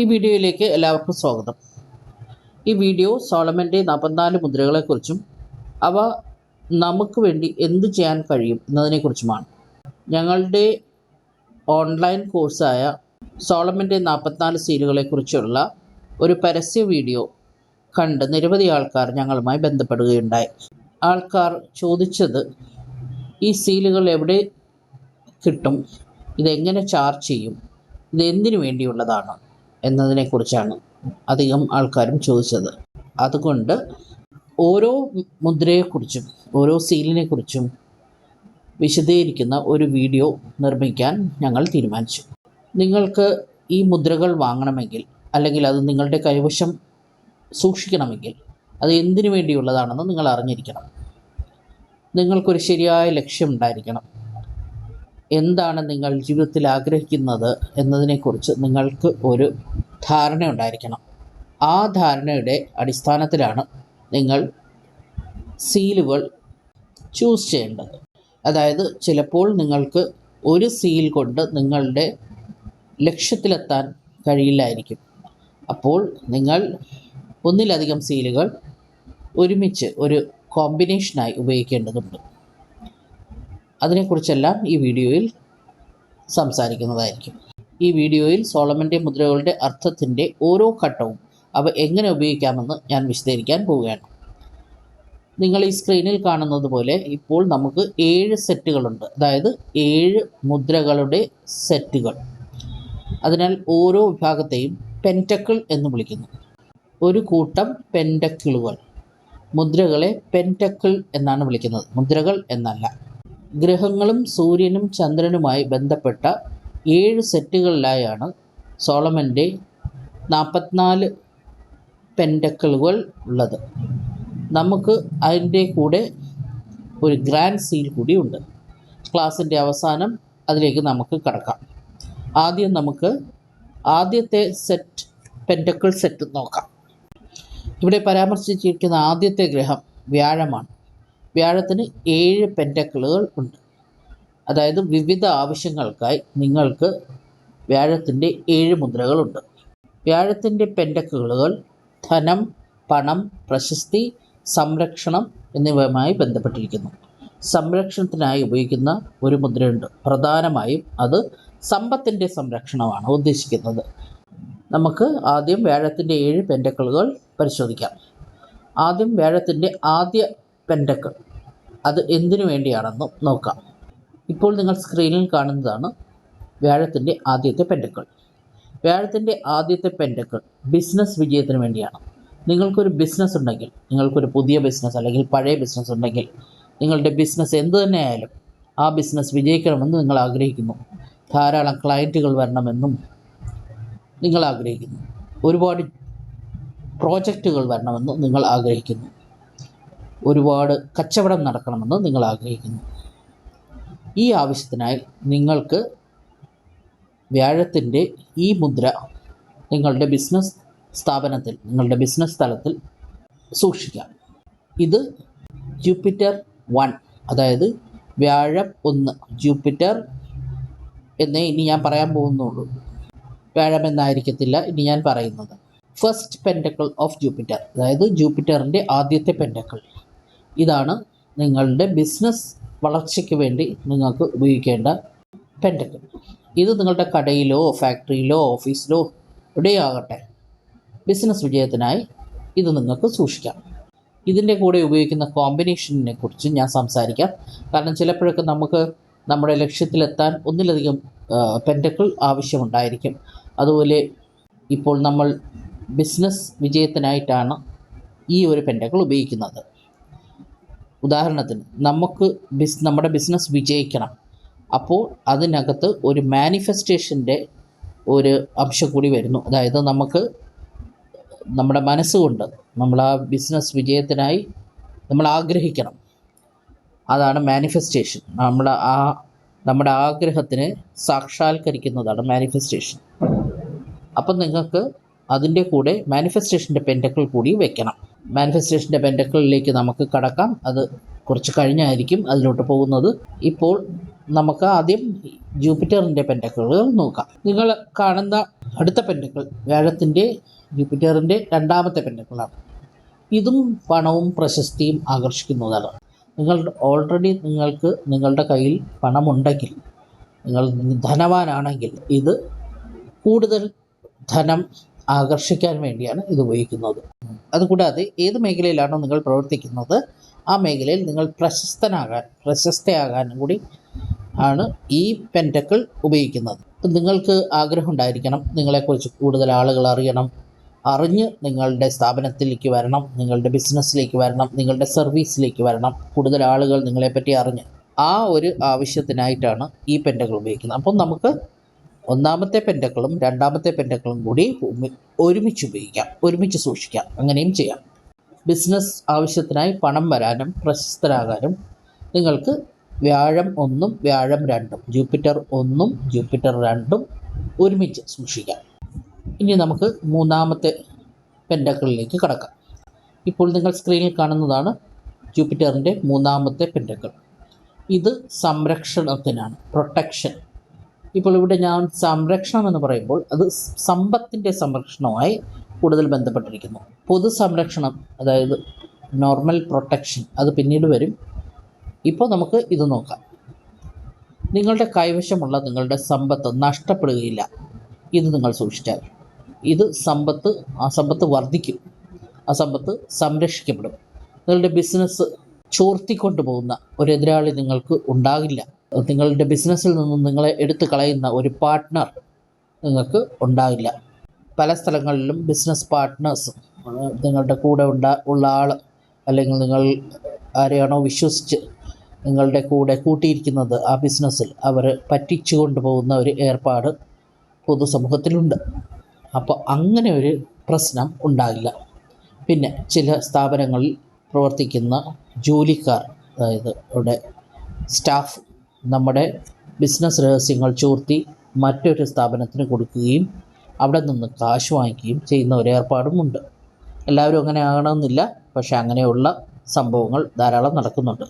ഈ വീഡിയോയിലേക്ക് എല്ലാവർക്കും സ്വാഗതം. ഈ വീഡിയോ സോളമന്റെ നാൽപ്പത്തിനാല് മുദ്രകളെക്കുറിച്ചും അവ നമുക്ക് വേണ്ടി എന്ത് ചെയ്യാൻ കഴിയും എന്നതിനെക്കുറിച്ചുമാണ്. ഞങ്ങളുടെ ഓൺലൈൻ കോഴ്സായ സോളമന്റെ നാൽപ്പത്തിനാല് സീലുകളെക്കുറിച്ചുള്ള ഒരു പരസ്യ വീഡിയോ കണ്ട് നിരവധി ആൾക്കാർ ഞങ്ങളുമായി ബന്ധപ്പെടുകയുണ്ടായി. ആൾക്കാർ ചോദിച്ചത് ഈ സീലുകൾ എവിടെ കിട്ടും? ഇതെങ്ങനെ ചാർജ് ചെയ്യും? ഇത് എന്തിനു വേണ്ടിയുള്ളതാണ്? എന്നതിനെക്കുറിച്ചാണ് അധികം ആൾക്കാരും ചോദിച്ചത്. അതുകൊണ്ട് ഓരോ മുദ്രയെക്കുറിച്ചും ഓരോ സീലിനെക്കുറിച്ചും വിശദീകരിക്കുന്ന ഒരു വീഡിയോ നിർമ്മിക്കാൻ ഞങ്ങൾ തീരുമാനിച്ചു. നിങ്ങൾക്ക് ഈ മുദ്രകൾ വാങ്ങണമെങ്കിൽ അല്ലെങ്കിൽ അത് നിങ്ങളുടെ കൈവശം സൂക്ഷിക്കണമെങ്കിൽ അത് എന്തിനു വേണ്ടിയുള്ളതാണെന്ന് നിങ്ങൾ അറിഞ്ഞിരിക്കണം. നിങ്ങൾക്കൊരു ശരിയായ ലക്ഷ്യമുണ്ടായിരിക്കണം എന്താണ് നിങ്ങൾ ജീവിതത്തിൽ ആഗ്രഹിക്കുന്നത് എന്നതിനെക്കുറിച്ച് നിങ്ങൾക്ക് ഒരു ധാരണ ഉണ്ടായിരിക്കണം. ആ ധാരണയുടെ അടിസ്ഥാനത്തിലാണ് നിങ്ങൾ സീലുകൾ ചൂസ് ചെയ്യേണ്ടത്. അതായത് ചിലപ്പോൾ നിങ്ങൾക്ക് ഒരു സീൽ കൊണ്ട് നിങ്ങളുടെ ലക്ഷ്യത്തിലെത്താൻ കഴിയില്ലായിരിക്കും. അപ്പോൾ നിങ്ങൾ ഒന്നിലധികം സീലുകൾ ഒരുമിച്ച് ഒരു കോമ്പിനേഷനായി ഉപയോഗിക്കേണ്ടതുണ്ട്. അതിനെക്കുറിച്ചെല്ലാം ഈ വീഡിയോയിൽ സംസാരിക്കുന്നതായിരിക്കും. ഈ വീഡിയോയിൽ സോളമന്റെ മുദ്രകളുടെ അർത്ഥത്തിന്റെ ഓരോ ഘട്ടവും അവ എങ്ങനെ ഉപയോഗിക്കാമെന്ന് ഞാൻ വിശദീകരിക്കാൻ പോവുകയാണ്. നിങ്ങൾ ഈ സ്ക്രീനിൽ കാണുന്നത് പോലെ ഇപ്പോൾ നമുക്ക് ഏഴ് സെറ്റുകളുണ്ട്. അതായത് ഏഴ് മുദ്രകളുടെ സെറ്റുകൾ. അതിനാൽ ഓരോ വിഭാഗത്തെയും പെന്റക്കിൾ എന്ന് വിളിക്കുന്നു. ഒരു കൂട്ടം പെന്റക്കിളുകൾ. മുദ്രകളെ പെന്റക്കിൾ എന്നാണ് വിളിക്കുന്നത്. മുദ്രകൾ എന്നല്ല. ഗ്രഹങ്ങളും സൂര്യനും ചന്ദ്രനുമായി ബന്ധപ്പെട്ട ഏഴ് സെറ്റുകളിലായാണ് സോളമന്റെ നാൽപ്പത്തിനാല് പെൻഡക്കിളുകൾ ഉള്ളത്. നമുക്ക് അതിന്റെ കൂടെ ഒരു ഗ്രാൻഡ് സീൽ കൂടി ഉണ്ട്. ക്ലാസ്സിന്റെ അവസാനം അതിലേക്ക് നമുക്ക് കടക്കാം. ആദ്യം നമുക്ക് ആദ്യത്തെ സെറ്റ് പെൻഡക്കിൾ സെറ്റ് നോക്കാം. ഇവിടെ പരാമർശിച്ചിരിക്കുന്ന ആദ്യത്തെ ഗ്രഹം വ്യാഴമാണ്. വ്യാഴത്തിന് ഏഴ് പെന്റക്കിളുകൾ ഉണ്ട്. അതായത് വിവിധ ആവശ്യങ്ങൾക്കായി നിങ്ങൾക്ക് വ്യാഴത്തിന്റെ ഏഴ് മുദ്രകളുണ്ട് വ്യാഴത്തിന്റെ പെന്റക്കിളുകൾ ധനം പണം പ്രശസ്തി സംരക്ഷണം എന്നിവയുമായി ബന്ധപ്പെട്ടിരിക്കുന്നു. സംരക്ഷണത്തിനായി ഉപയോഗിക്കുന്ന ഒരു മുദ്രയുണ്ട്. പ്രധാനമായും അത് സമ്പത്തിന്റെ സംരക്ഷണമാണ് ഉദ്ദേശിക്കുന്നത്. നമുക്ക് ആദ്യം വ്യാഴത്തിന്റെ ഏഴ് പെന്റക്കിളുകൾ പരിശോധിക്കാം. ആദ്യം വ്യാഴത്തിന്റെ ആദ്യ പെന്റക്കിൾ അത് എന്തിനു വേണ്ടിയാണെന്നും നോക്കാം. ഇപ്പോൾ നിങ്ങൾ സ്ക്രീനിൽ കാണുന്നതാണ് വ്യാഴത്തിന്റെ ആദ്യത്തെ പെന്റക്കിൾ വ്യാഴത്തിന്റെ ആദ്യത്തെ പെന്റക്കിൾ ബിസിനസ് വിജയത്തിന് വേണ്ടിയാണ്. നിങ്ങൾക്കൊരു ബിസിനസ് ഉണ്ടെങ്കിൽ നിങ്ങൾക്കൊരു പുതിയ ബിസിനസ് അല്ലെങ്കിൽ പഴയ ബിസിനസ് ഉണ്ടെങ്കിൽ നിങ്ങളുടെ ബിസിനസ് എന്ത് തന്നെ ആയാലും ആ ബിസിനസ് വിജയിക്കണമെന്ന് നിങ്ങൾ ആഗ്രഹിക്കുന്നു. ധാരാളം ക്ലയന്റുകൾ വരണമെന്നും നിങ്ങൾ ആഗ്രഹിക്കുന്നു. ഒരുപാട് പ്രോജക്റ്റുകൾ വരണമെന്നും നിങ്ങൾ ആഗ്രഹിക്കുന്നു. ഒരുപാട് കച്ചവടം നടക്കണമെന്ന് നിങ്ങൾ ആഗ്രഹിക്കുന്നു. ഈ ആവശ്യത്തിനായി നിങ്ങൾക്ക് വ്യാഴത്തിന്റെ ഈ മുദ്ര നിങ്ങളുടെ ബിസിനസ് സ്ഥാപനത്തിൽ നിങ്ങളുടെ ബിസിനസ് സ്ഥലത്തിൽ സൂക്ഷിക്കാം. ഇത് ജൂപ്പിറ്റർ വൺ അതായത് വ്യാഴം ഒന്ന്. ജൂപ്പിറ്റർ എന്നേ ഇനി ഞാൻ പറയാൻ പോകുന്നുള്ളൂ. വ്യാഴം എന്നായിരിക്കത്തില്ല ഇനി ഞാൻ പറയുന്നത്. ഫസ്റ്റ് പെന്റക്കിൾ ഓഫ് ജൂപ്പിറ്റർ അതായത് ജൂപ്പിറ്ററിന്റെ ആദ്യത്തെ പെന്റക്കിൾ ഇതാണ് നിങ്ങളുടെ ബിസിനസ് വളർച്ചയ്ക്ക് വേണ്ടി നിങ്ങൾക്ക് ഉപയോഗിക്കേണ്ട പെന്റക്കിൾ ഇത് നിങ്ങളുടെ കടയിലോ ഫാക്ടറിയിലോ ഓഫീസിലോ എവിടെയാകട്ടെ ബിസിനസ് വിജയത്തിനായി ഇത് നിങ്ങൾക്ക് സൂക്ഷിക്കാം. ഇതിന്റെ കൂടെ ഉപയോഗിക്കുന്ന കോമ്പിനേഷനെ കുറിച്ച് ഞാൻ സംസാരിക്കാം. കാരണം ചിലപ്പോഴൊക്കെ നമുക്ക് നമ്മുടെ ലക്ഷ്യത്തിലെത്താൻ ഒന്നിലധികം പെൻഡക്കിൾ ആവശ്യമുണ്ടായിരിക്കും. അതുപോലെ ഇപ്പോൾ നമ്മൾ ബിസിനസ് വിജയത്തിനായിട്ടാണ് ഈ ഒരു പെൻഡക്കിൾ ഉപയോഗിക്കുന്നത്. ഉദാഹരണത്തിന് നമുക്ക് ബിസ് നമ്മുടെ ബിസിനസ് വിജയിക്കണം. അപ്പോൾ അതിനകത്ത് ഒരു മാനിഫെസ്റ്റേഷന്റെ ഒരു അംശം കൂടി വരുന്നു. അതായത് നമുക്ക് നമ്മുടെ മനസ്സുകൊണ്ട് നമ്മൾ ആ ബിസിനസ് വിജയത്തിനായി നമ്മൾ ആഗ്രഹിക്കണം. അതാണ് മാനിഫെസ്റ്റേഷൻ നമ്മുടെ ആ നമ്മുടെ ആഗ്രഹത്തിന് സാക്ഷാത്കരിക്കുന്നതാണ് മാനിഫെസ്റ്റേഷൻ അപ്പം നിങ്ങൾക്ക് അതിന്റെ കൂടെ മാനിഫെസ്റ്റേഷന്റെ പെന്റക്കിൾ കൂടി വെക്കണം. മാനിഫെസ്റ്റേഷന്റെ പെന്റക്കിളിലേക്ക് നമുക്ക് കടക്കാം. അത് കുറച്ച് കഴിഞ്ഞായിരിക്കും അതിലോട്ട് പോകുന്നത്. ഇപ്പോൾ നമുക്ക് ആദ്യം ജൂപ്പിറ്ററിന്റെ പെന്റക്കിളുകൾ നോക്കാം. നിങ്ങൾ കാണുന്ന അടുത്ത പെന്റക്കിൾ വ്യാഴത്തിന്റെ ജൂപ്പിറ്ററിന്റെ രണ്ടാമത്തെ പെന്റക്കിളാണ് ഇതും പണവും പ്രശസ്തിയും ആകർഷിക്കുന്നതാണ്. നിങ്ങൾ ഓൾറെഡി നിങ്ങൾക്ക് നിങ്ങളുടെ കയ്യിൽ പണമുണ്ടെങ്കിൽ നിങ്ങൾ ധനവാനാണെങ്കിൽ ഇത് കൂടുതൽ ധനം ആകർഷിക്കാൻ വേണ്ടിയാണ് ഇത് ഉപയോഗിക്കുന്നത്. അതുകൂടാതെ ഏത് മേഖലയിലാണോ നിങ്ങൾ പ്രവർത്തിക്കുന്നത് ആ മേഖലയിൽ നിങ്ങൾ പ്രശസ്തനാകാൻ പ്രശസ്തയാകാനും കൂടി ആണ് ഈ പെന്റക്കിൾ ഉപയോഗിക്കുന്നത്. നിങ്ങൾക്ക് ആഗ്രഹം ഉണ്ടായിരിക്കണം നിങ്ങളെക്കുറിച്ച് കൂടുതൽ ആളുകൾ അറിയണം അറിഞ്ഞ് നിങ്ങളുടെ സ്ഥാപനത്തിലേക്ക് വരണം നിങ്ങളുടെ ബിസിനസ്സിലേക്ക് വരണം നിങ്ങളുടെ സർവീസിലേക്ക് വരണം കൂടുതൽ ആളുകൾ നിങ്ങളെപ്പറ്റി അറിഞ്ഞ് ആ ഒരു ആവശ്യത്തിനായിട്ടാണ് ഈ പെന്റകൾ ഉപയോഗിക്കുന്നത്. അപ്പം നമുക്ക് ഒന്നാമത്തെ പെന്റക്കളും രണ്ടാമത്തെ പെന്റക്കളും കൂടി ഒരുമിച്ച് ഉപയോഗിക്കാം. ഒരുമിച്ച് സൂക്ഷിക്കാം. അങ്ങനെയും ചെയ്യാം. ബിസിനസ് ആവശ്യത്തിനായി പണം വരാനും പ്രശസ്തരാകാനും നിങ്ങൾക്ക് വ്യാഴം ഒന്നും വ്യാഴം രണ്ടും ജൂപ്പിറ്റർ ഒന്നും ജൂപ്പിറ്റർ രണ്ടും ഒരുമിച്ച് സൂക്ഷിക്കാം. ഇനി നമുക്ക് മൂന്നാമത്തെ പെന്റക്കിളിലേക്ക് കടക്കാം. ഇപ്പോൾ നിങ്ങൾ സ്ക്രീനിൽ കാണുന്നതാണ് ജൂപ്പിറ്ററിന്റെ മൂന്നാമത്തെ പെന്റക്കിൾ ഇത് സംരക്ഷണത്തിനാണ്. പ്രൊട്ടക്ഷൻ. ഇപ്പോൾ ഇവിടെ ഞാൻ സംരക്ഷണം എന്ന് പറയുമ്പോൾ അത് സമ്പത്തിന്റെ സംരക്ഷണവുമായി കൂടുതൽ ബന്ധപ്പെട്ടിരിക്കുന്നു. പൊതു സംരക്ഷണം അതായത് നോർമൽ പ്രൊട്ടക്ഷൻ അത് പിന്നീട് വരും. ഇപ്പോൾ നമുക്ക് ഇത് നോക്കാം. നിങ്ങളുടെ കൈവശമുള്ള നിങ്ങളുടെ സമ്പത്ത് നഷ്ടപ്പെടുകയില്ല ഇത് നിങ്ങൾ സൂക്ഷിച്ചാൽ ഇത് സമ്പത്ത് ആ സമ്പത്ത് വർദ്ധിക്കും. ആ സമ്പത്ത് സംരക്ഷിക്കപ്പെടും. നിങ്ങളുടെ ബിസിനസ് ചോർത്തിക്കൊണ്ടു പോകുന്ന ഒരു എതിരാളി നിങ്ങൾക്ക് ഉണ്ടാകില്ല. നിങ്ങളുടെ ബിസിനസ്സിൽ നിന്നും നിങ്ങളെ എടുത്തു കളയുന്ന ഒരു പാർട്ട്ണർ നിങ്ങൾക്ക് ഉണ്ടാകില്ല. പല സ്ഥലങ്ങളിലും ബിസിനസ് പാർട്ട്നേഴ്സ് നിങ്ങളുടെ കൂടെ ഉണ്ടാ ഉള്ള ആൾ അല്ലെങ്കിൽ നിങ്ങൾ ആരെയാണോ വിശ്വസിച്ച് നിങ്ങളുടെ കൂടെ കൂട്ടിയിരിക്കുന്നത് ആ ബിസിനസ്സിൽ അവർ പറ്റിച്ചു കൊണ്ടുപോകുന്ന ഒരു ഏർപ്പാട് പൊതുസമൂഹത്തിലുണ്ട്. അപ്പോൾ അങ്ങനെ ഒരു പ്രശ്നം ഉണ്ടാകില്ല. പിന്നെ ചില സ്ഥാപനങ്ങളിൽ പ്രവർത്തിക്കുന്ന ജോലിക്കാർ അതായത് ഇവിടെ സ്റ്റാഫ് നമ്മുടെ ബിസിനസ് രഹസ്യങ്ങൾ ചോർത്തി മറ്റൊരു സ്ഥാപനത്തിന് കൊടുക്കുകയും അവിടെ നിന്ന് കാശ് വാങ്ങിക്കുകയും ചെയ്യുന്ന ഒരു ഏർപ്പാടുമുണ്ട് എല്ലാവരും അങ്ങനെ ആകണമെന്നില്ല പക്ഷേ അങ്ങനെയുള്ള സംഭവങ്ങൾ ധാരാളം നടക്കുന്നുണ്ട്.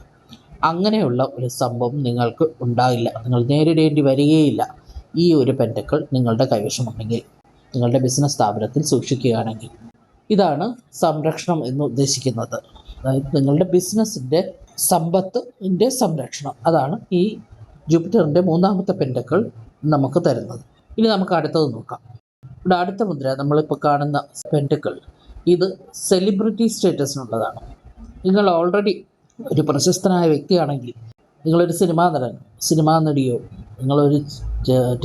അങ്ങനെയുള്ള ഒരു സംഭവം നിങ്ങൾക്ക് ഉണ്ടാകില്ല നിങ്ങൾ നേരിടേണ്ടി വരികയില്ല. ഈ ഒരു പെന്റക്കൾ നിങ്ങളുടെ കൈവശമുണ്ടെങ്കിൽ നിങ്ങളുടെ ബിസിനസ് സ്ഥാപനത്തിൽ സൂക്ഷിക്കുകയാണെങ്കിൽ ഇതാണ് സംരക്ഷണം എന്ന് ഉദ്ദേശിക്കുന്നത്. അതായത് നിങ്ങളുടെ ബിസിനസ്സിന്റെ സമ്പത്തിന്റെ സംരക്ഷണം. അതാണ് ഈ ജൂപ്പിറ്ററിന്റെ മൂന്നാമത്തെ പെൻഡക്കൾ നമുക്ക് തരുന്നത്. ഇനി നമുക്ക് അടുത്തത് നോക്കാം. ഇവിടെ അടുത്ത മുദ്ര നമ്മളിപ്പോൾ കാണുന്ന പെൻഡക്കൾ. ഇത് സെലിബ്രിറ്റി സ്റ്റേറ്റസിനുള്ളതാണ്. നിങ്ങൾ ഓൾറെഡി ഒരു പ്രശസ്തനായ വ്യക്തിയാണെങ്കിൽ നിങ്ങളൊരു സിനിമാ നടൻ സിനിമാ നടിയോ നിങ്ങളൊരു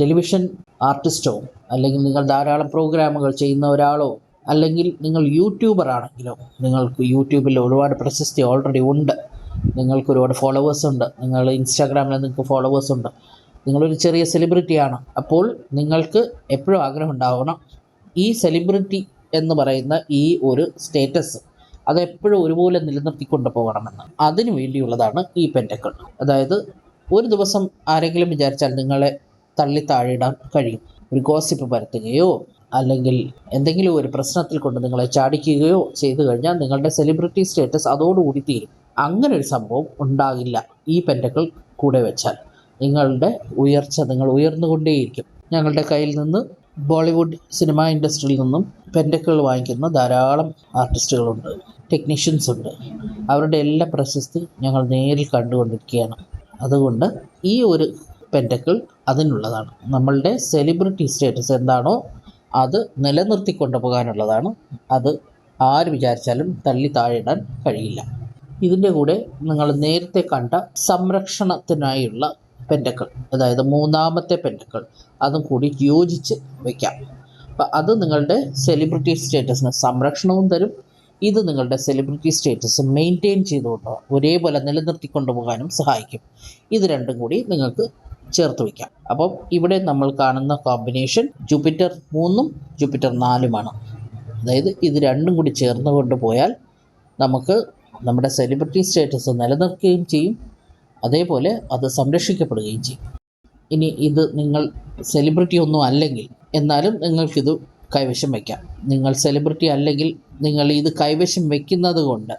ടെലിവിഷൻ ആർട്ടിസ്റ്റോ അല്ലെങ്കിൽ നിങ്ങൾ ധാരാളം പ്രോഗ്രാമുകൾ ചെയ്യുന്ന ഒരാളോ അല്ലെങ്കിൽ നിങ്ങൾ യൂട്യൂബർ ആണെങ്കിലോ നിങ്ങൾക്ക് യൂട്യൂബിൽ ഒരുപാട് പ്രശസ്തി ഓൾറെഡി ഉണ്ട്. നിങ്ങൾക്ക് ഒരുപാട് ഫോളോവേഴ്സ് ഉണ്ട്. നിങ്ങൾ ഇൻസ്റ്റാഗ്രാമിൽ നിങ്ങൾക്ക് ഫോളോവേഴ്സ് ഉണ്ട്. നിങ്ങളൊരു ചെറിയ സെലിബ്രിറ്റിയാണ് അപ്പോൾ നിങ്ങൾക്ക് എപ്പോഴും ആഗ്രഹം ഉണ്ടാവണം ഈ സെലിബ്രിറ്റി എന്ന് പറയുന്ന ഈ ഒരു സ്റ്റേറ്റസ് അതെപ്പോഴും ഒരുപോലെ നിലനിർത്തിക്കൊണ്ട് പോകണമെന്ന്. അതിനു വേണ്ടിയുള്ളതാണ് ഈ പെന്റക്കൾ അതായത് ഒരു ദിവസം ആരെങ്കിലും വിചാരിച്ചാൽ നിങ്ങളെ തള്ളി താഴെയിടാൻ കഴിയും. ഒരു ഗോസിപ്പ് പരത്തുകയോ അല്ലെങ്കിൽ എന്തെങ്കിലും ഒരു പ്രശ്നത്തിൽ കൊണ്ട് നിങ്ങളെ ചാടിക്കുകയോ ചെയ്തു കഴിഞ്ഞാൽ നിങ്ങളുടെ സെലിബ്രിറ്റി സ്റ്റേറ്റസ് അതോടുകൂടി തീരും. അങ്ങനെ ഒരു സംഭവം ഉണ്ടാകില്ല. ഈ പെന്റക്കൾ കൂടെ വെച്ചാൽ നിങ്ങളുടെ ഉയർച്ച നിങ്ങൾ ഉയർന്നുകൊണ്ടേയിരിക്കും. ഞങ്ങളുടെ കയ്യിൽ നിന്ന് ബോളിവുഡ് സിനിമാ ഇൻഡസ്ട്രിയിൽ നിന്നും പെന്റക്കൾ വാങ്ങിക്കുന്ന ധാരാളം ആർട്ടിസ്റ്റുകളുണ്ട് ടെക്നീഷ്യൻസ് ഉണ്ട്. അവരുടെ എല്ലാ പ്രശസ്തി ഞങ്ങൾ നേരിൽ കണ്ടുകൊണ്ടിരിക്കുകയാണ്. അതുകൊണ്ട് ഈ ഒരു പെന്റക്കിൾ അതിനുള്ളതാണ്. നമ്മളുടെ സെലിബ്രിറ്റി സ്റ്റേറ്റസ് എന്താണോ അത് നിലനിർത്തിക്കൊണ്ടു പോകാനുള്ളതാണ് അത് ആര് വിചാരിച്ചാലും തള്ളി താഴെയിടാൻ കഴിയില്ല. ഇതിന്റെ കൂടെ നിങ്ങൾ നേരത്തെ കണ്ട സംരക്ഷണത്തിനായുള്ള പെന്റക്കൾ അതായത് മൂന്നാമത്തെ പെന്റക്കൾ അതും കൂടി യോജിച്ച് വയ്ക്കാം അപ്പം അത് നിങ്ങളുടെ സെലിബ്രിറ്റി സ്റ്റേറ്റസിന് സംരക്ഷണവും തരും. ഇത് നിങ്ങളുടെ സെലിബ്രിറ്റി സ്റ്റേറ്റസ് മെയിന്റെയിൻ ചെയ്തുകൊണ്ട് ഒരേപോലെ നിലനിർത്തിക്കൊണ്ടു പോകാനും സഹായിക്കും. ഇത് രണ്ടും കൂടി നിങ്ങൾക്ക് ചേർത്ത് വയ്ക്കാം. അപ്പം ഇവിടെ നമ്മൾ കാണുന്ന കോമ്പിനേഷൻ ജൂപ്പിറ്റർ മൂന്നും ജൂപ്പിറ്റർ നാലുമാണ്. അതായത് ഇത് രണ്ടും കൂടി ചേർന്ന് കൊണ്ടുപോയാൽ നമുക്ക് നമ്മുടെ സെലിബ്രിറ്റി സ്റ്റേറ്റസ് നിലനിർത്തുകയും ചെയ്യും. അതേപോലെ അത് സംരക്ഷിക്കപ്പെടുകയും ചെയ്യും. ഇനി ഇത് നിങ്ങൾ സെലിബ്രിറ്റി ഒന്നും അല്ലെങ്കിൽ എന്നാലും നിങ്ങൾക്കിത് കൈവശം വയ്ക്കാം. നിങ്ങൾ സെലിബ്രിറ്റി അല്ലെങ്കിൽ നിങ്ങൾ ഇത് കൈവശം വയ്ക്കുന്നത് കൊണ്ട്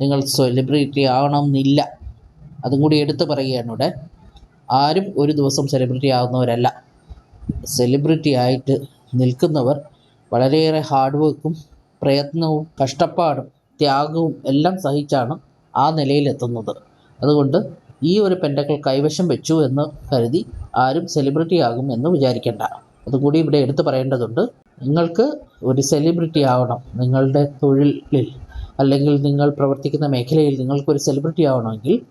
നിങ്ങൾ സെലിബ്രിറ്റി ആവണമെന്നില്ല. അതും കൂടി എടുത്തു പറയുകയാണ് ഇവിടെ. ആരും ഒരു ദിവസം സെലിബ്രിറ്റി ആകുന്നവരല്ല സെലിബ്രിറ്റി ആയിട്ട് നിൽക്കുന്നവർ വളരെയേറെ ഹാർഡ് വർക്കും പ്രയത്നവും കഷ്ടപ്പാടും ത്യാഗവും എല്ലാം സഹിച്ചാണ് ആ നിലയിലെത്തുന്നത്. അതുകൊണ്ട് ഈ ഒരു പെൻഡക്കൾ കൈവശം വെച്ചു എന്ന് കരുതി ആരും സെലിബ്രിറ്റി ആകും എന്ന് വിചാരിക്കേണ്ട. അതുകൂടി ഇവിടെ എടുത്തു പറയേണ്ടതുണ്ട്. നിങ്ങൾക്ക് ഒരു സെലിബ്രിറ്റി ആവണം. നിങ്ങളുടെ തൊഴിലിൽ അല്ലെങ്കിൽ നിങ്ങൾ പ്രവർത്തിക്കുന്ന മേഖലയിൽ നിങ്ങൾക്കൊരു സെലിബ്രിറ്റി ആവണമെങ്കിൽ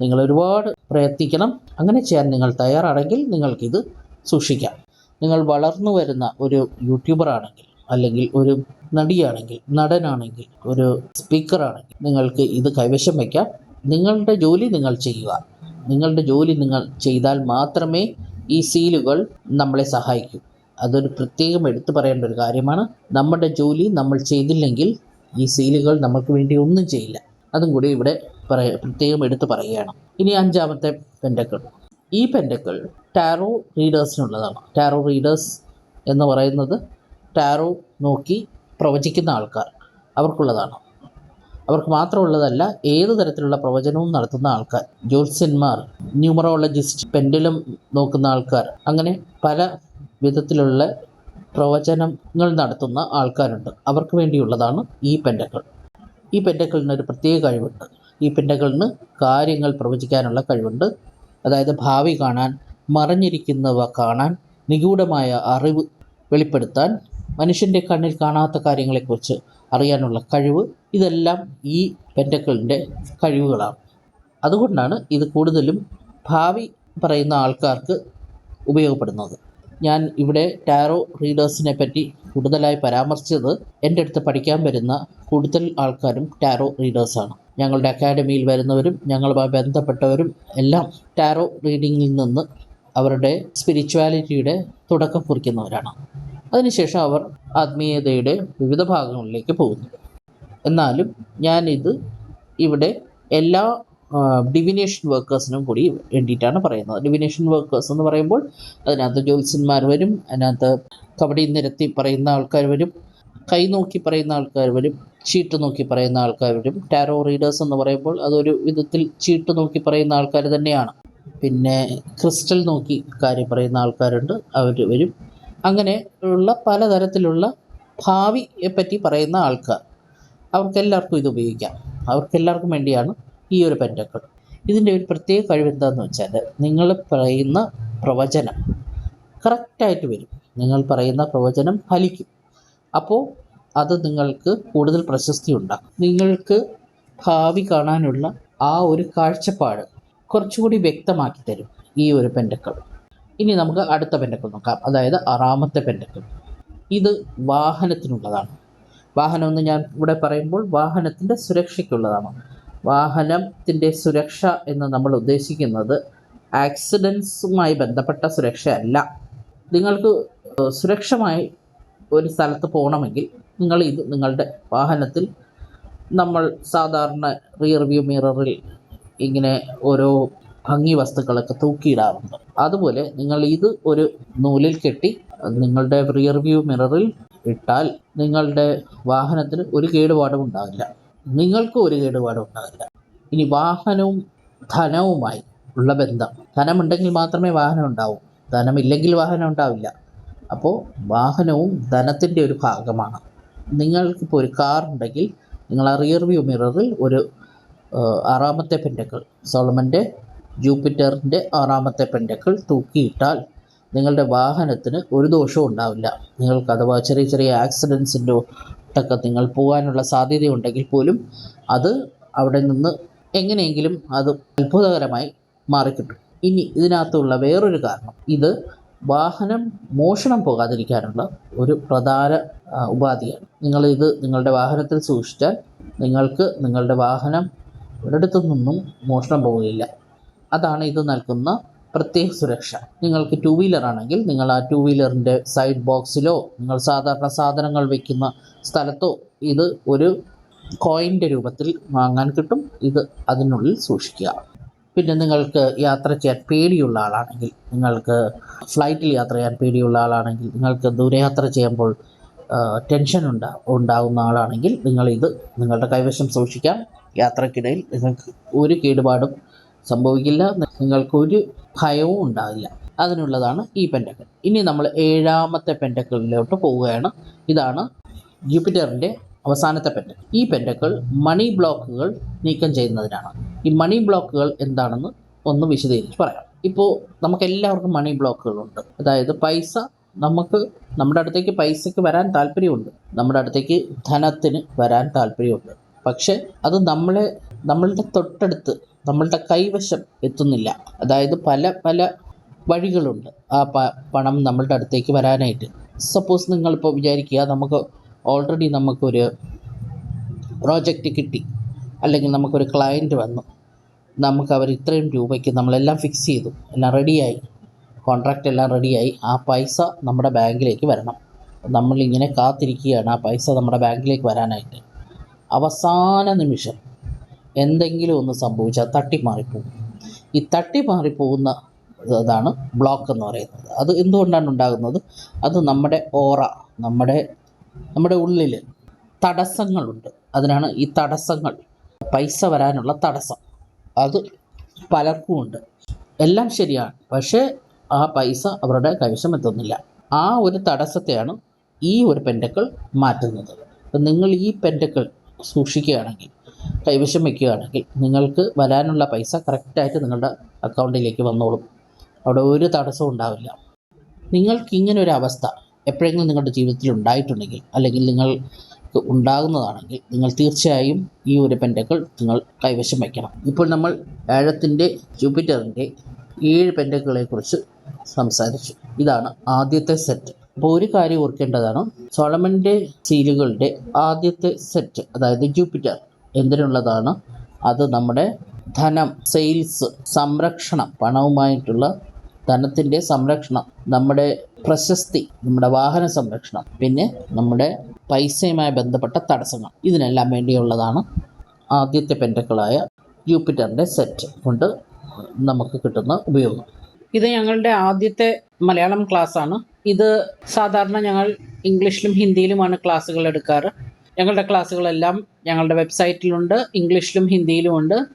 നിങ്ങൾ ഒരുപാട് പ്രയത്നിക്കണം. അങ്ങനെ ചെയ്യാൻ നിങ്ങൾ തയ്യാറാണെങ്കിൽ നിങ്ങൾക്കിത് സൂക്ഷിക്കാം. നിങ്ങൾ വളർന്നു വരുന്ന ഒരു യൂട്യൂബർ ആണെങ്കിൽ അല്ലെങ്കിൽ ഒരു നടിയാണെങ്കിൽ നടനാണെങ്കിൽ ഒരു സ്പീക്കറാണെങ്കിൽ നിങ്ങൾക്ക് ഇത് കൈവശം വയ്ക്കാം. നിങ്ങളുടെ ജോലി നിങ്ങൾ ചെയ്യുക. നിങ്ങളുടെ ജോലി നിങ്ങൾ ചെയ്താൽ മാത്രമേ ഈ സീലുകൾ നമ്മളെ സഹായിക്കൂ. അതൊരു പ്രത്യേകം എടുത്തു പറയേണ്ട ഒരു കാര്യമാണ്. നമ്മുടെ ജോലി നമ്മൾ ചെയ്തില്ലെങ്കിൽ ഈ സീലുകൾ നമുക്ക് വേണ്ടി ഒന്നും ചെയ്യില്ല. അതും കൂടി ഇവിടെ പറയ പ്രത്യേകം എടുത്തു പറയുകയാണ്. ഇനി അഞ്ചാമത്തെ പെൻഡക്കൾ ഈ പെൻഡക്കൾ ടാറോ റീഡേഴ്സിനുള്ളതാണ് ടാരോ റീഡേഴ്സ് എന്ന് പറയുന്നത് ടാരോ നോക്കി പ്രവചിക്കുന്ന ആൾക്കാർ. അവർക്കുള്ളതാണ്. അവർക്ക് മാത്രമുള്ളതല്ല ഏത് തരത്തിലുള്ള പ്രവചനവും നടത്തുന്ന ആൾക്കാർ. ജ്യോത്സ്യന്മാർ ന്യൂമറോളജിസ്റ്റ് പെൻഡലും നോക്കുന്ന ആൾക്കാർ. അങ്ങനെ പല വിധത്തിലുള്ള പ്രവചനങ്ങൾ നടത്തുന്ന ആൾക്കാരുണ്ട്. അവർക്ക് വേണ്ടിയുള്ളതാണ് ഈ പെൻഡക്കൾ ഈ പെൻഡക്കളിന് ഒരു പ്രത്യേക കഴിവുണ്ട്. ഈ പെൻഡക്കളിന് കാര്യങ്ങൾ പ്രവചിക്കാനുള്ള കഴിവുണ്ട്. അതായത് ഭാവി കാണാൻ മറിഞ്ഞിരിക്കുന്നവ കാണാൻ നിഗൂഢമായ അറിവ് വെളിപ്പെടുത്താൻ മനുഷ്യന്റെ കണ്ണിൽ കാണാത്ത കാര്യങ്ങളെക്കുറിച്ച് അറിയാനുള്ള കഴിവ് ഇതെല്ലാം ഈ പെന്റക്കളിന്റെ കഴിവുകളാണ്. അതുകൊണ്ടാണ് ഇത് കൂടുതലും ഭാവി പറയുന്ന ആൾക്കാർക്ക് ഉപയോഗപ്പെടുന്നത്. ഞാൻ ഇവിടെ ടാരോ റീഡേഴ്സിനെ പറ്റി കൂടുതലായി പരാമർശിച്ചത് എന്റെ അടുത്ത് പഠിക്കാൻ വരുന്ന കൂടുതൽ ആൾക്കാരും ടാറോ റീഡേഴ്സാണ്. ഞങ്ങളുടെ അക്കാഡമിയിൽ വരുന്നവരും ഞങ്ങളുമായി ബന്ധപ്പെട്ടവരും എല്ലാം ടാരോ റീഡിങ്ങിൽ നിന്ന് അവരുടെ സ്പിരിച്വാലിറ്റിയുടെ തുടക്കം കുറിക്കുന്നവരാണ്. അതിനുശേഷം അവർ ആത്മീയതയുടെ വിവിധ ഭാഗങ്ങളിലേക്ക് പോകുന്നു. എന്നാലും ഞാനിത് ഇവിടെ എല്ലാ ഡിവിനേഷൻ വർക്കേഴ്സിനും കൂടി വേണ്ടിയിട്ടാണ് പറയുന്നത്. ഡിവിനേഷൻ വർക്കേഴ്സ് എന്ന് പറയുമ്പോൾ അതിനകത്ത് ജ്യോത്സ്യന്മാർ വരും അതിനകത്ത് കബഡി നിരത്തി പറയുന്ന ആൾക്കാർ വരും. കൈ നോക്കി പറയുന്ന ആൾക്കാർ വരും ചീട്ട് നോക്കി പറയുന്ന ആൾക്കാർ വരും ടാരോ റീഡേഴ്സ് എന്ന് പറയുമ്പോൾ അതൊരു വിധത്തിൽ ചീട്ട് നോക്കി പറയുന്ന ആൾക്കാർ തന്നെയാണ്. പിന്നെ ക്രിസ്റ്റൽ നോക്കി കാര്യം പറയുന്ന ആൾക്കാരുണ്ട് അവർ വരും. അങ്ങനെ ഉള്ള പലതരത്തിലുള്ള ഭാവിയെ പറ്റി പറയുന്ന ആൾക്കാർ. അവർക്കെല്ലാവർക്കും ഇത് ഉപയോഗിക്കാം. അവർക്കെല്ലാവർക്കും വേണ്ടിയാണ് ഈ ഒരു പെന്റക്കൾ ഇതിന്റെ ഒരു പ്രത്യേക കഴിവ് എന്താണെന്ന് വെച്ചാൽ നിങ്ങൾ പറയുന്ന പ്രവചനം കറക്റ്റായിട്ട് വരും. നിങ്ങൾ പറയുന്ന പ്രവചനം ഫലിക്കും. അപ്പോൾ അത് നിങ്ങൾക്ക് കൂടുതൽ പ്രശസ്തി ഉണ്ടാക്കും നിങ്ങൾക്ക് ഭാവി കാണാനുള്ള ആ ഒരു കാഴ്ചപ്പാട് കുറച്ചുകൂടി വ്യക്തമാക്കി തരും ഈ ഒരു പെൻഡക്കൾ. ഇനി നമുക്ക് അടുത്ത പെൻഡക്കൾ നോക്കാം. അതായത് ആറാമത്തെ പെൻഡക്കൾ. ഇത് വാഹനത്തിനുള്ളതാണ്. വാഹനം എന്ന് ഞാൻ ഇവിടെ പറയുമ്പോൾ വാഹനത്തിന്റെ സുരക്ഷയ്ക്കുള്ളതാണ്. വാഹനത്തിന്റെ സുരക്ഷ എന്ന് നമ്മൾ ഉദ്ദേശിക്കുന്നത് ആക്സിഡൻസുമായി ബന്ധപ്പെട്ട സുരക്ഷയല്ല. നിങ്ങൾക്ക് സുരക്ഷമായി ഒരു സ്ഥലത്ത് പോകണമെങ്കിൽ നിങ്ങൾ ഇത് നിങ്ങളുടെ വാഹനത്തിൽ നമ്മൾ സാധാരണ റിയർ വ്യൂ മിററിൽ ഇങ്ങനെ ഓരോ ഭംഗി വസ്തുക്കളൊക്കെ തൂക്കിയിടാറുണ്ട്. അതുപോലെ നിങ്ങൾ ഇത് ഒരു നൂലിൽ കെട്ടി നിങ്ങളുടെ റിയർ വ്യൂ മിററിൽ ഇട്ടാൽ നിങ്ങളുടെ വാഹനത്തിന് ഒരു കേടുപാടും ഉണ്ടാകില്ല. നിങ്ങൾക്കും ഒരു കേടുപാടും ഉണ്ടാകില്ല. ഇനി വാഹനവും ധനവുമായി ഉള്ള ബന്ധം. ധനമുണ്ടെങ്കിൽ മാത്രമേ വാഹനം ഉണ്ടാവൂ. ധനമില്ലെങ്കിൽ വാഹനം ഉണ്ടാവില്ല. അപ്പോൾ വാഹനവും ധനത്തിന്റെ ഒരു ഭാഗമാണ്. നിങ്ങൾക്കിപ്പോൾ ഒരു കാർ ഉണ്ടെങ്കിൽ നിങ്ങൾ ആ റിയർ വ്യൂ മിററിൽ ഒരു ആറാമത്തെ പെൻഡക്കൾ സോളമന്റെ ജൂപ്പിറ്ററിന്റെ ആറാമത്തെ പെൻഡക്കൾ തൂക്കിയിട്ടാൽ നിങ്ങളുടെ വാഹനത്തിന് ഒരു ദോഷവും ഉണ്ടാവില്ല. നിങ്ങൾക്ക് അഥവാ ചെറിയ ചെറിയ ആക്സിഡൻസിന്റെ ഒക്കെ നിങ്ങൾ പോകാനുള്ള സാധ്യതയുണ്ടെങ്കിൽ പോലും അത് അവിടെ നിന്ന് എങ്ങനെയെങ്കിലും അത് അത്ഭുതകരമായി മാറിക്കിട്ടും. ഇനി ഇതിനകത്തുള്ള വേറൊരു കാരണം ഇത് വാഹനം മോഷണം പോകാതിരിക്കാനുള്ള ഒരു പ്രധാന ഉപാധിയാണ്. നിങ്ങളിത് നിങ്ങളുടെ വാഹനത്തിൽ സൂക്ഷിച്ചാൽ നിങ്ങൾക്ക് നിങ്ങളുടെ വാഹനം ഒരിടത്തു നിന്നും മോഷണം പോവുകയില്ല. അതാണ് ഇത് നൽകുന്ന പ്രത്യേക സുരക്ഷ. നിങ്ങൾക്ക് ടു വീലർ ആണെങ്കിൽ നിങ്ങൾ ആ ടു വീലറിന്റെ സൈഡ് ബോക്സിലോ നിങ്ങൾ സാധാരണ സാധനങ്ങൾ വയ്ക്കുന്ന സ്ഥലത്തോ ഇത് ഒരു കോയിന്റെ രൂപത്തിൽ വാങ്ങാൻ കിട്ടും. ഇത് അതിനുള്ളിൽ സൂക്ഷിക്കുക. പിന്നെ നിങ്ങൾക്ക് യാത്ര ചെയ്യാൻ പേടിയുള്ള ആളാണെങ്കിൽ നിങ്ങൾക്ക് ഫ്ലൈറ്റിൽ യാത്ര ചെയ്യാൻ പേടിയുള്ള ആളാണെങ്കിൽ നിങ്ങൾക്ക് ദൂരയാത്ര ചെയ്യുമ്പോൾ ടെൻഷൻ ഉണ്ടാ ഉണ്ടാകുന്ന ആളാണെങ്കിൽ നിങ്ങളിത് നിങ്ങളുടെ കൈവശം സൂക്ഷിക്കാം. യാത്രക്കിടയിൽ നിങ്ങൾക്ക് ഒരു കേടുപാടും സംഭവിക്കില്ല. നിങ്ങൾക്കൊരു ഭയവും ഉണ്ടാകില്ല. അതിനുള്ളതാണ് ഈ പെന്റക്കൾ ഇനി നമ്മൾ ഏഴാമത്തെ പെന്റക്കളിലോട്ട് പോവുകയാണ്. ഇതാണ് ജൂപ്പിറ്ററിന്റെ അവസാനത്തെ പെൻഡക്കിൾ ഈ പെൻഡക്കൾ മണി ബ്ലോക്കുകൾ നീക്കം ചെയ്യുന്നതിനാണ്. ഈ മണി ബ്ലോക്കുകൾ എന്താണെന്ന് ഒന്ന് വിശദീകരിച്ച് പറയാം. ഇപ്പോൾ നമുക്ക് എല്ലാവർക്കും മണി ബ്ലോക്കുകളുണ്ട് അതായത് പൈസ നമുക്ക് നമ്മുടെ അടുത്തേക്ക് പൈസയ്ക്ക് വരാൻ താല്പര്യമുണ്ട്. നമ്മുടെ അടുത്തേക്ക് ധനത്തിന് വരാൻ താല്പര്യമുണ്ട്. പക്ഷെ അത് നമ്മളെ നമ്മളുടെ തൊട്ടടുത്ത് നമ്മളുടെ കൈവശം എത്തുന്നില്ല. അതായത് പല പല വഴികളുണ്ട് ആ പണം നമ്മളുടെ അടുത്തേക്ക് വരാനായിട്ട്. സപ്പോസ് നിങ്ങളിപ്പോൾ വിചാരിക്കുക നമുക്ക് ഓൾറെഡി നമുക്കൊരു പ്രോജക്റ്റ് കിട്ടി. അല്ലെങ്കിൽ നമുക്കൊരു ക്ലയന്റ് വന്നു. നമുക്ക് അവർ ഇത്രയും രൂപയ്ക്ക് നമ്മളെല്ലാം ഫിക്സ് ചെയ്തു. എല്ലാം റെഡിയായി കോൺട്രാക്റ്റ് എല്ലാം റെഡിയായി ആ പൈസ നമ്മുടെ ബാങ്കിലേക്ക് വരണം. നമ്മളിങ്ങനെ കാത്തിരിക്കുകയാണ് ആ പൈസ നമ്മുടെ ബാങ്കിലേക്ക് വരാനായിട്ട്. അവസാന നിമിഷം എന്തെങ്കിലും ഒന്ന് സംഭവിച്ചാൽ തട്ടിമാറിപ്പോകും ഈ തട്ടിമാറിപ്പോകുന്ന ഇതാണ് ബ്ലോക്ക് എന്ന് പറയുന്നത്. അത് എന്തുകൊണ്ടാണ് ഉണ്ടാകുന്നത്? അത് നമ്മുടെ ഓറ നമ്മുടെ നമ്മുടെ ഉള്ളിൽ തടസ്സങ്ങളുണ്ട്. അതിനാണ് ഈ തടസ്സങ്ങൾ പൈസ വരാനുള്ള തടസ്സം. അത് പലർക്കും ഉണ്ട്. എല്ലാം ശരിയാണ്. പക്ഷേ ആ പൈസ അവരുടെ കൈവശം എത്തുന്നില്ല. ആ ഒരു തടസ്സത്തെയാണ് ഈ ഒരു പെന്റക്കൾ മാറ്റുന്നത്. അപ്പം നിങ്ങൾ ഈ പെന്റക്കൾ സൂക്ഷിക്കുകയാണെങ്കിൽ കൈവശം വയ്ക്കുകയാണെങ്കിൽ നിങ്ങൾക്ക് വരാനുള്ള പൈസ കറക്റ്റായിട്ട് നിങ്ങളുടെ അക്കൗണ്ടിലേക്ക് വന്നോളും. അവിടെ ഒരു തടസ്സവും ഉണ്ടാവില്ല. നിങ്ങൾക്ക് ഇങ്ങനെ ഒരു അവസ്ഥ എപ്പോഴെങ്കിലും നിങ്ങളുടെ ജീവിതത്തിൽ ഉണ്ടായിട്ടുണ്ടെങ്കിൽ അല്ലെങ്കിൽ നിങ്ങൾ ഉണ്ടാകുന്നതാണെങ്കിൽ നിങ്ങൾ തീർച്ചയായും ഈ ഒരു പെൻഡക്കൾ നിങ്ങൾ കൈവശം വയ്ക്കണം. ഇപ്പോൾ നമ്മൾ ഏഴത്തിന്റെ ജൂപ്പിറ്ററിന്റെ ഏഴ് പെൻഡക്കുകളെ കുറിച്ച് സംസാരിച്ചു. ഇതാണ് ആദ്യത്തെ സെറ്റ് അപ്പോൾ ഒരു കാര്യം ഓർക്കേണ്ടതാണ് സോളമന്റെ സീലുകളുടെ ആദ്യത്തെ സെറ്റ് അതായത് ജൂപ്പിറ്റർ എന്തിനുള്ളതാണ്? അത് നമ്മുടെ ധനം സെയിൽസ് സംരക്ഷണം പണവുമായിട്ടുള്ള ധനത്തിന്റെ സംരക്ഷണം നമ്മുടെ പ്രശസ്തി നമ്മുടെ വാഹന സംരക്ഷണം പിന്നെ നമ്മുടെ പൈസയുമായി ബന്ധപ്പെട്ട തടസ്സങ്ങൾ. ഇതിനെല്ലാം വേണ്ടിയുള്ളതാണ് ആദ്യത്തെ പെന്റക്കളായ ജൂപ്പിറ്ററിന്റെ സെറ്റ് കൊണ്ട് നമുക്ക് കിട്ടുന്ന ഉപയോഗം. ഇത് ഞങ്ങളുടെ ആദ്യത്തെ മലയാളം ക്ലാസ്സാണ്. ഇത് സാധാരണ ഞങ്ങൾ ഇംഗ്ലീഷിലും ഹിന്ദിയിലുമാണ് ക്ലാസ്സുകൾ എടുക്കാറ്. ഞങ്ങളുടെ ക്ലാസ്സുകളെല്ലാം ഞങ്ങളുടെ വെബ്സൈറ്റിലുണ്ട് ഇംഗ്ലീഷിലും ഹിന്ദിയിലുമുണ്ട്.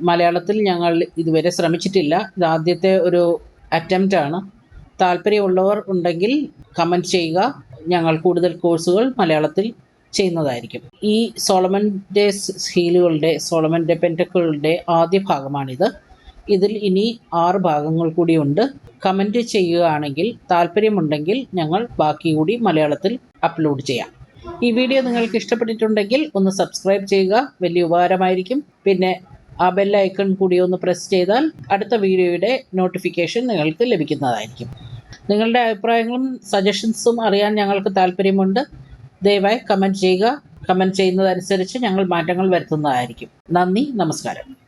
മലയാളത്തിൽ ഞങ്ങൾ ഇതുവരെ ശ്രമിച്ചിട്ടില്ല. ഇത് ആദ്യത്തെ ഒരു അറ്റംപ്റ്റ് ആണ്. താല്പര്യമുള്ളവർ ഉണ്ടെങ്കിൽ കമന്റ് ചെയ്യുക. ഞങ്ങൾ കൂടുതൽ കോഴ്സുകൾ മലയാളത്തിൽ ചെയ്യുന്നതായിരിക്കും. ഈ സോളമന്റെ ഹീലുകളുടെ സോളമന്റെ പെന്റക്കുകളുടെ ആദ്യ ഭാഗമാണിത്. ഇതിൽ ഇനി ആറ് ഭാഗങ്ങൾ കൂടിയുണ്ട് കമന്റ് ചെയ്യുകയാണെങ്കിൽ താല്പര്യമുണ്ടെങ്കിൽ ഞങ്ങൾ ബാക്കി കൂടി മലയാളത്തിൽ അപ്ലോഡ് ചെയ്യാം. ഈ വീഡിയോ നിങ്ങൾക്ക് ഇഷ്ടപ്പെട്ടിട്ടുണ്ടെങ്കിൽ ഒന്ന് സബ്സ്ക്രൈബ് ചെയ്യുക. വലിയ ഉപകാരമായിരിക്കും. പിന്നെ ആ ബെൽ ഐക്കൺ കൂടി ഒന്ന് പ്രസ് ചെയ്താൽ അടുത്ത വീഡിയോയുടെ നോട്ടിഫിക്കേഷൻ നിങ്ങൾക്ക് ലഭിക്കുന്നതായിരിക്കും. നിങ്ങളുടെ അഭിപ്രായങ്ങളും സജഷൻസും അറിയാൻ ഞങ്ങൾക്ക് താല്പര്യമുണ്ട്. ദയവായി കമന്റ് ചെയ്യുക. കമന്റ് ചെയ്യുന്നതനുസരിച്ച് ഞങ്ങൾ മാറ്റങ്ങൾ വരുത്തുന്നതായിരിക്കും. നന്ദി നമസ്കാരം.